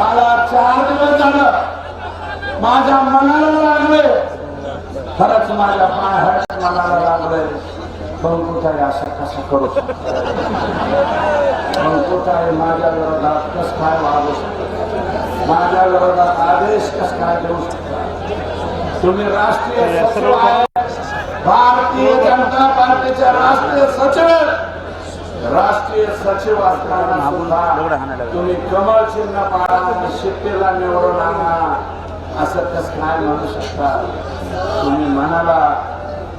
मला चार दिवस झालं. माझ्या मनाला लागले खरंच माझ्या पाय मनाला लागले पंकुताई असं कसं करू शकतो? पंकुताई माझ्या विरोधात कस काय वागू शकतो? माझ्या विरोधात आदेश कस काय देऊ शकता? तुम्ही राष्ट्रीय सचिव आहे भारतीय जनता पार्टीचे राष्ट्रीय सचिव राष्ट्रीय सचिव असताना सुद्धा तुम्ही कमळ चिन्ह पाडा आणि शिट्टीला निवडून आणा. असं कस काय म्हणू शकता? तुम्ही म्हणाला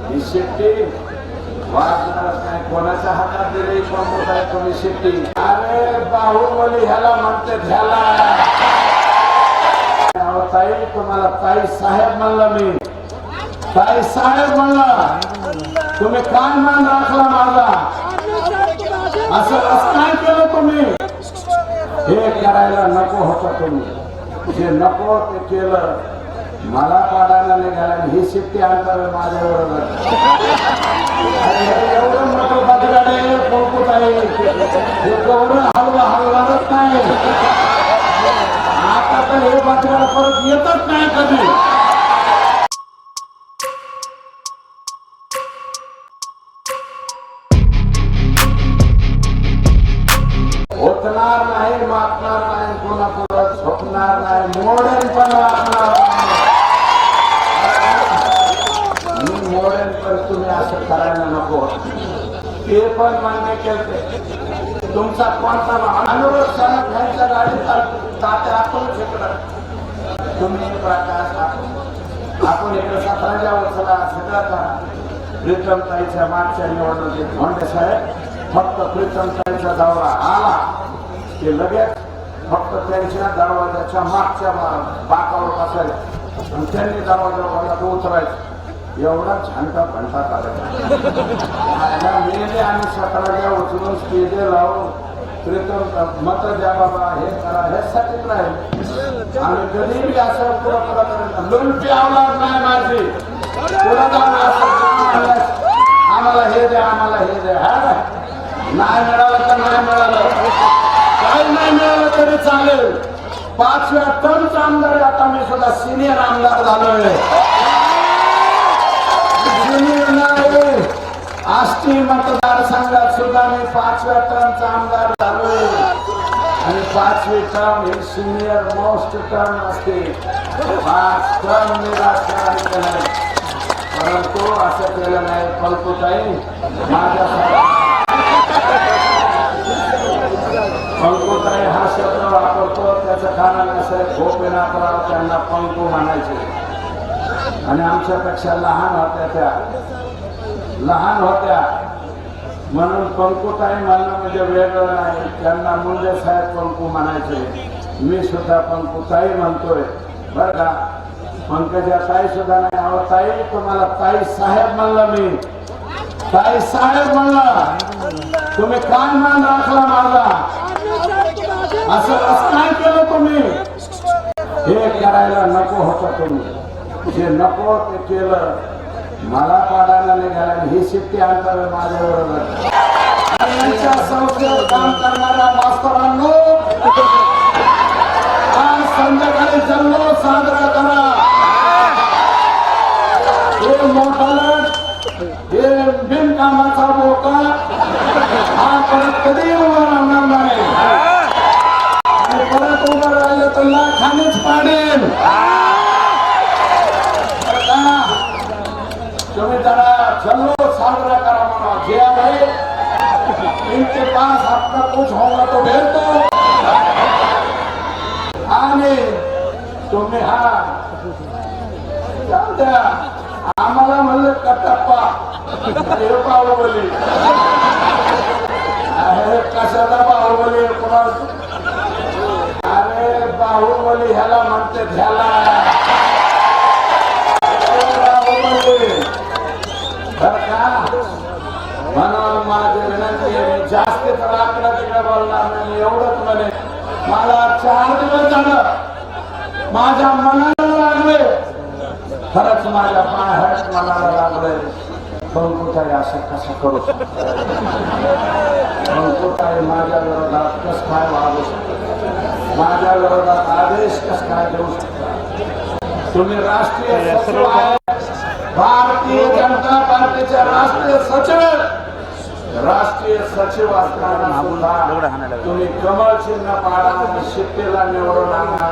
ही शिट्टी नाही. कोणाच्या हातात दिली? कोण आहे तुम्ही शिट्टी? अरे बाहुबली ह्याला म्हणते ह्याला. ताई तुम्हाला ताई साहेब म्हणलं मी. ताई साहेब म्हणलं. तुम्ही काय मान राखला माझा. असं कसं काय केलं तुम्ही? हे करायला नको होतं तुम्ही. जे नको ते केलं. मला पाडायला निघाला ही शिट्टी अंतर माझ्या बरोबर एवढं मोठं बदलाडे पोळपूत आहे हे केवढं हलवा हलवाच नाही. आता तर हे बदलाड परत येतच नाही कधी. तुमचा अनुरोध सणक घ्यायच्या गाडीत तात्या आपण तुम्ही प्रकाश आपण इकडे सतराच्या वर्षाला मागच्या निवडणुकीत धोंडे साहेब फक्त प्रीतमताईचा दौरा आला. ते लगेच फक्त त्यांच्या दरवाजाच्या मागच्या बाकावर बसायचं आणि त्यांनी दरवाजा उतरायचं. एवढा छानका भंडा काढायचा मेले आणि सतराच्या उचलून स्टेजे लावून मत द्या बाबा हे करा हे साठी राहील आणि कधी बी असं पुढं पुढं लुंटी आवणार नाही माझी. आम्हाला- हे द्या आम्हाला हे द्या. हा? नाही मिळालं तर नाही मिळालं. काही नाही मिळालं तरी चालेल. पाचव्या टर्मचा आमदार आता मी सुद्धा सिनियर आमदार झालोय. सिनियर आष्टी मतदारसंघात सुद्धा मी पाचव्या टर्मचा आमदार झालो. आणि पाचवी टर्म हे सिनियर मोस्ट टर्म असते. पाच टर्म मी राजकारण केलं परंतु असं केलं नाही. पंकुताई माझ्या पंकुताई हा शब्द वापरतो. त्याचं कारण असं आहे गोपीनाथराव त्यांना पंकू म्हणायचे. आणि आमच्यापेक्षा लहान होत्या त्या. लहान होत्या. म्हणून पंकुताई म्हणणं म्हणजे वेगळं नाही. त्यांना मुंडे साहेब पंकू म्हणायचे. मी सुद्धा पंकुताई म्हणतोय. बरं का? पंकजा ताई सुद्धा नाही. आव ताई तुम्हाला ताई साहेब म्हणलं मी. ताई साहेब म्हणलं. तुम्ही काय मान राखला माझा. असं असं काय केलं तुम्ही. हे करायला नको होतं तुम्ही. जे नको ते केलं. मला पाडायला निघाला आणि ही शिट्टी आणतात माझ्या बरोबर यांच्या संस्थेवर काम करणाऱ्या मास्तरांनो आज संध्याकाळी जन्म साजरा करा. हे मोठालट हे बिनकामाचा मोका हा परत कधी उभा राहणार नाही. परत उभं राहिलं तर लाखानेच पाडेल. इनके पास अपना कुछ होगा तो भेज दो आणि तुम्ही हा. द्या. आम्हाला म्हणलं कटप्पा. हे बाहुबली. अरे कशाला बाहुबली? कोणाला? अरे बाहुबली ह्याला म्हणते ह्याला बाहुबली बर का म्हणून माझी विनंती आहे मी जास्त तर आकडा तिकडे बोलणार नाही एवढंच म्हणे. मला चार दिवस झालं. माझ्या मनाला लागले. खरंच माझ्या पाय मनाला लागले. बंकुताई असं कसं करू शकतो? पंकुताई माझ्या विरोधात कस काय वागू शकतो? माझ्या विरोधात आदेश कस काय देऊ शकता? तुम्ही राष्ट्रीय सचिव आहे भारतीय जनता पार्टीचे राष्ट्रीय सचिव राष्ट्रीय सचिव असताना सुद्धा तुम्ही कमळ चिन्ह पाडा आणि शिट्टीला निवडून आणा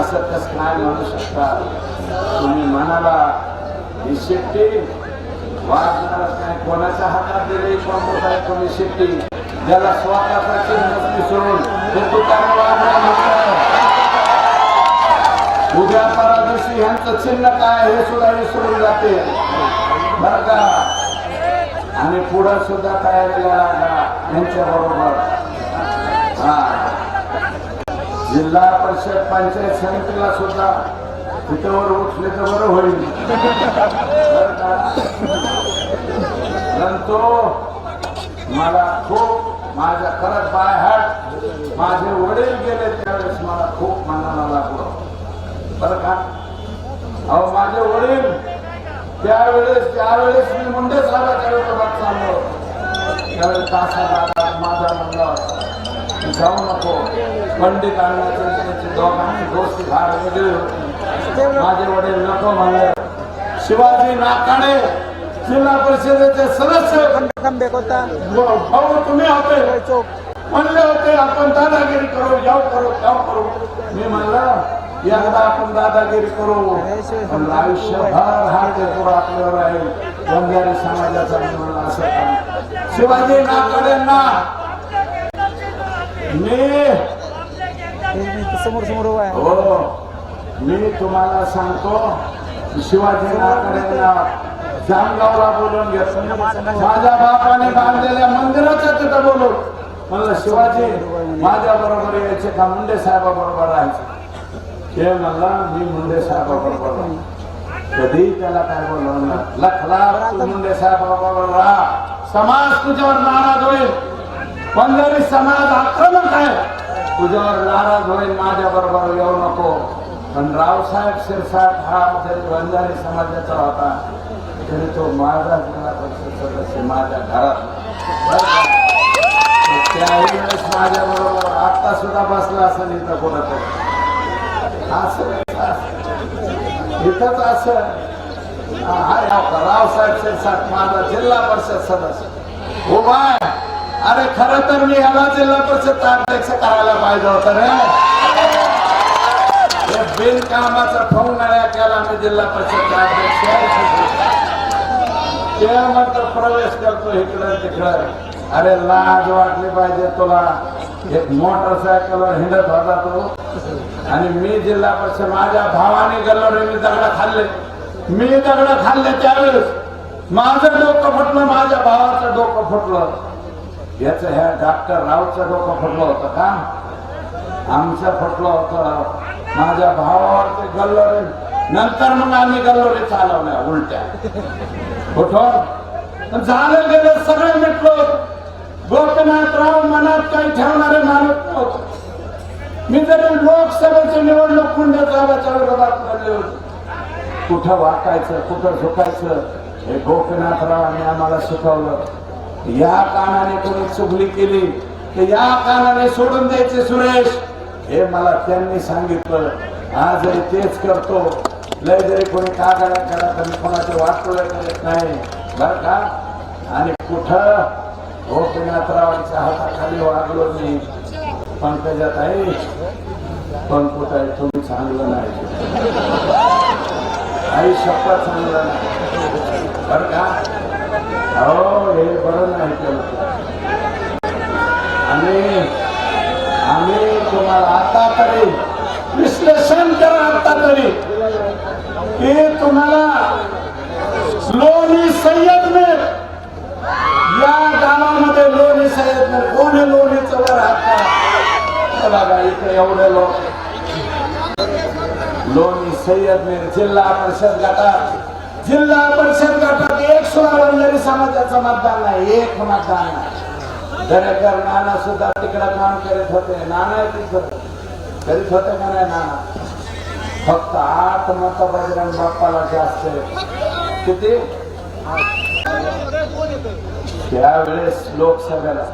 असं कस काय म्हणू शकता? तुम्ही म्हणाला ही शिट्टी वाजणारच नाही कोणाच्या हातात दिली कोण आहे कोणी शिट्टी? ज्याला स्वतःचा चिन्ह विसरून ते तुकाने वाजणार म्हणतात. उद्या परा दिवशी ह्यांचं चिन्ह काय हे सुद्धा विसरून जाते बर का? आणि पुढं सुद्धा तयारीला लागला यांच्या बरोबर. हा. जिल्हा परिषद पंचायत समितीला सुद्धा तिथवर उठले तर बरं होईल. परंतु मला खूप माझ्या खरंच बाय हाट माझे वडील गेले त्यावेळेस मला खूप मनाला लागलं. बरं का? अहो माझे वडील त्यावेळेस त्यावेळेस मी मुंडे साहेबाच्या विरोधात चाललो. त्यावेळेस तासा दादा माझा म्हणला जाऊ नको. पंडित अण्णाचे त्यांचे दोघांनी दोस्ती फार वेगळी होती. माझे वडील नको म्हणले. शिवाजी नाकाणे जिल्हा परिषदेचे सदस्य. भाऊ तुम्ही होते. म्हणले होते आपण दादागिरी करू जाऊ करू जाऊ करू. मी म्हणलं एकदा आपण दादागिरी करू. पण आयुष्यभर हा टेकूर आपल्यावर राहील बंजारी समाजाचा मी असं शिवाजी नाकडेंना मी समोर समोर हो मी तुम्हाला सांगतो शिवाजी नाकडेंना जामगावला बोलून घेतो माझ्या बापाने बांधलेल्या मंदिराच्या तिथं बोलून. म्हणलं शिवाजी माझ्या बरोबर यायचे का? मुंडे साहेबा बरोबर राहायचे. ते म्हणला मी मुंडे साहेबा कधी त्याला काय बोलवलं लखला तू मुंडे साहेबा बरोबर राहा समाज तुझ्यावर नाराज होईल. पंजाबी समाज आक्रमक आहे. तुझ्यावर नाराज होईल माझ्या बरोबर येऊ नको. पण रावसाहेब शिरसाट हा जरी बंजारी समाजाचा होता तरी तो माझा जिल्हा परिषद सदस्य माझ्या घरात. त्याही वेळेस माझ्या बरोबर आता सुद्धा बसला असेल इथं कुठं असं इथंच असं रावसाहेब शिरसाट माझा जिल्हा परिषद सदस्य उभा अरे खर तर मी ह्याला जिल्हा परिषद अध्यक्ष करायला पाहिजे होत रे बिनकामाचा फोन केला मी जिल्हा परिषद अध्यक्ष ते म्हणतो प्रवेश करतो इकडं तिकडं अरे लाज वाटली पाहिजे तुला. एक मोटरसायकलवर हिंडत होता तो. आणि मी जिल्हा परिषद माझ्या भावाने गल्लोरे मी दगड खाल्ले. मी दगड खाल्ले त्यावेळेस माझं डोकं फुटलं माझ्या भावाचं डोकं फुटलं. याच ह्या डॉक्टर रावचं डोकं फुटलं होतं का? आमचं फुटलं होतं. माझ्या भावावर ते नंतर मग आम्ही गल्लोरे चालवल्या उलट्या. कुठं झालं गेलं सगळं मिटलो गोपीनाथराव मनात काही ठेवणारे माणूस नव्हतं. मी जरी लोकसभेची निवडणूक कुंड साहेबाच्या विरोधात लढले होते कुठं वाकायचं कुठं झोकायचं हे गोपीनाथरावांनी आम्हाला शिकवलं. या कानाने कोणी चुगली केली तर या कानाने सोडून द्यायचे सुरेश. हे मला त्यांनी सांगितलं. आजही तेच करतो. लय जरी कोणी कागाड्या केला तरी कोणाचे वाटोळे करत नाही. बर का? आणि कुठं? गोपीनाथरावांच्या हाताखाली वागलो मी. पंकजात आहे. पण कुठं आहे तुम्ही चांगलं नाही. आई शप्पा चांगला नाही. बरं का? हो हे बरं नाही केलं. आणि आम्ही तुम्हाला आता तरी विश्लेषण करा आता तरी. की तुम्हाला लोणी सय्यदमेर या गावामध्ये लोणी सय्यदमेर कोण आहे लोणीचं वर हात लागा इथे एवढे लोक. लोणी सय्यदमेर जिल्हा परिषद गटात. जिल्हा परिषद गटात एक सुद्धा जरी समाजाचं मतदान नाही एक मतदान नाही. दरेकर नाना सुद्धा तिकडे काम करीत होते. नाना तिथं. करीत होते का नाही नाना? फक्त आठ मत बजरंग बाप्पाला जास्त किती? त्यावेळेस लोकसभेला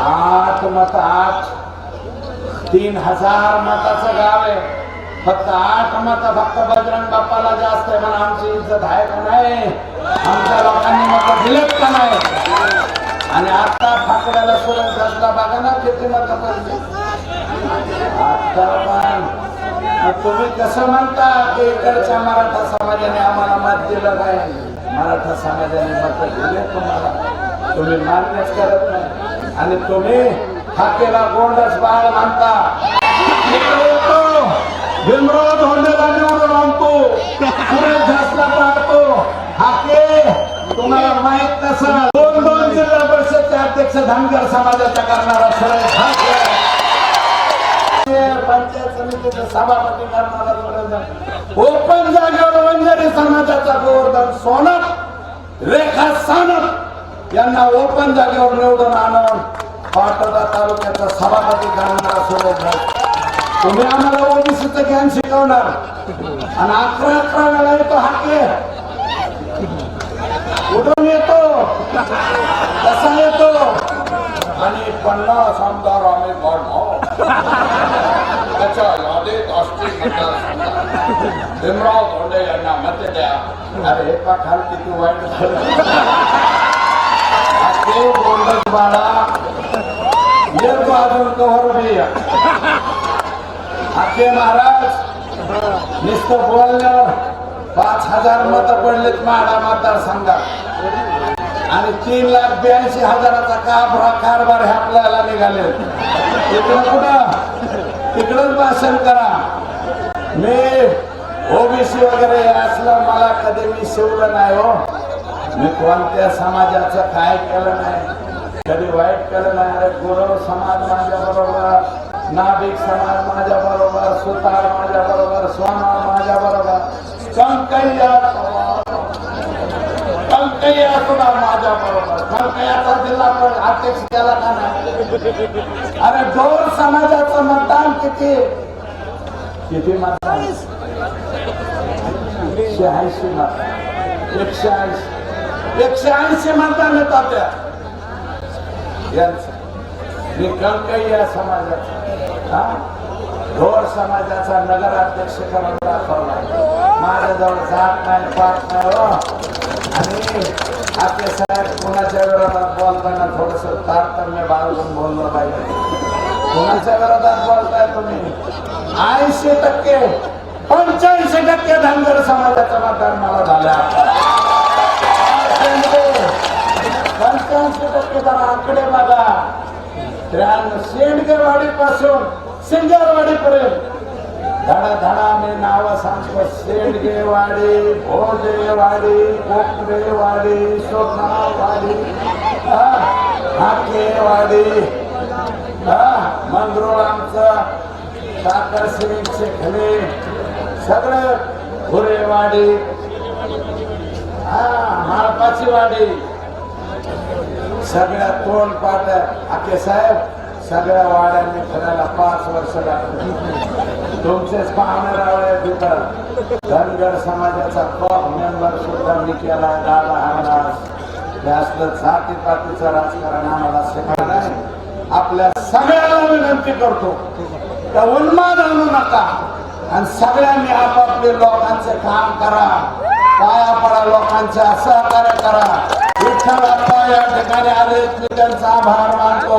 आठ मत आठ तीन हजार मताचं गाव आहे. फक्त आठ मत फक्त बजरंग बाप्पाला जास्त आहे. पण आमची इज्जत आहे का नाही? आमच्या लोकांनी मत दिलेत का नाही? आणि आता फाकड्याला सुरत घातला बघा ना किती मत पडले? आता पण. तुम्ही कसं म्हणता की इकडच्या मराठा समाजाने आम्हाला मत दिलं काय मराठा समाजाने मत दिले तुम्हाला? तुम्ही मान्यच करत नाही. आणि तुम्ही हाकेला गोंडस बाळ म्हणता इकडे येतो. भीमराव धोंडेला निवडून आणतो. सुरेश झासला पाहतो हाके. तुम्हाला माहीत नसं दोन दोन जिल्हा परिषदचे अध्यक्ष धनगर समाजाचा करणारा सुरेश हाके. पंचायत समितीचे सभापती करणारा ओपन जागेवर वंजारी समाजाचा गोवर्धन सोनक रेखा सानप यांना ओपन जागेवर निवडून आणून पाटोदा तालुक्याचा सभापती करणारा सुरेश भाई तुम्ही आम्हाला ओबीसीच ज्ञान शिकवणार. आणि अकरा अकरा वेळा येतो हाके. कुठून येतो. कसा येतो? आणि पन्नास आमदार आम्ही काढणार हो? त्याच्या यादीत असतील भीमराव धोंडे यांना मत द्या. अरे हे पाखाल किती वाईट झालं. ते बोलत बाळा. येतो अजून कवर भी आके महाराज नुसतं बोलल्यावर पाच हजार मत पडलेत माडा मतदारसंघात. आणि तीन लाख ब्याऐंशी हजाराचा काबरा कारभार हे आपल्याला निघाले. इकडं कुठं? तिकडंच भाषण करा. मी ओबीसी वगैरे असलं मला कधी मी शिवलं नाही हो. मी कोणत्या समाजाचं काय केलं नाही. कधी वाईट केलं नाही गुरव समाज माझ्या बरोबर नाभिक समाज माझ्या बरोबर सुतार माझ्या बरोबर सोनार माझ्या बरोबर कंकैया कंकैया सुद्धा माझ्या बरोबर. कंकैयाचा जिल्हा पण अध्यक्ष केला का नाही? अरे डोर समाजाचं मतदान किती? किती मतदान? एकशे ऐंशी मत एकशे ऐंशी. एकशे ऐंशी मतदान येतात त्या. यांचं. मी या समाजाचा हा? समाजाचा नगराध्यक्ष करून दाखवला. माझ्याजवळ जात नाही पाठ नाही हो. आणि आपले साहेब कोणाच्या विरोधात बोलताना थोडस तारतम्य बाळगून बोललं पाहिजे. कुणाच्या विरोधात बोलताय तुम्ही? ऐंशी टक्के पंच्याऐंशी टक्के धनगर समाजाचं मतदान मला झालं. पंच्याऐंशी टक्के जरा आकडे बघा त्र्याण्णव शेंडगेवाडी पासून सिंगरवाडी पर्यंत धडा धडा मी नाव सांगतो शेंडगेवाडी भोजेवाडी कोकरेवाडी सोनावाडी हा, हाकेवाडी हा मंगरूळ आमचं साखर सिंग शिखले सगळं घुरेवाडी हा माळपाची वाडी सगळ्या तोंड पाट आके साहेब सगळ्या वाड्यांनी फिरायला पाच वर्ष लागले. तुमचेच पाहुणे तिथं धनगर समाजाचा टॉप मेंबर सुद्धा मी केला दादा हमदास हे असलं जाती पातीचं राजकारण आम्हाला शिकणार नाही. आपल्या सगळ्याला विनंती करतो त्या उन्माद आणू नका. आणि सगळ्यांनी आपापले लोकांचे काम करा. पाया पडा लोकांचे सहकार्य करा. विठ्ठल अप्पा या ठिकाणी आले मी त्यांचा आभार मानतो.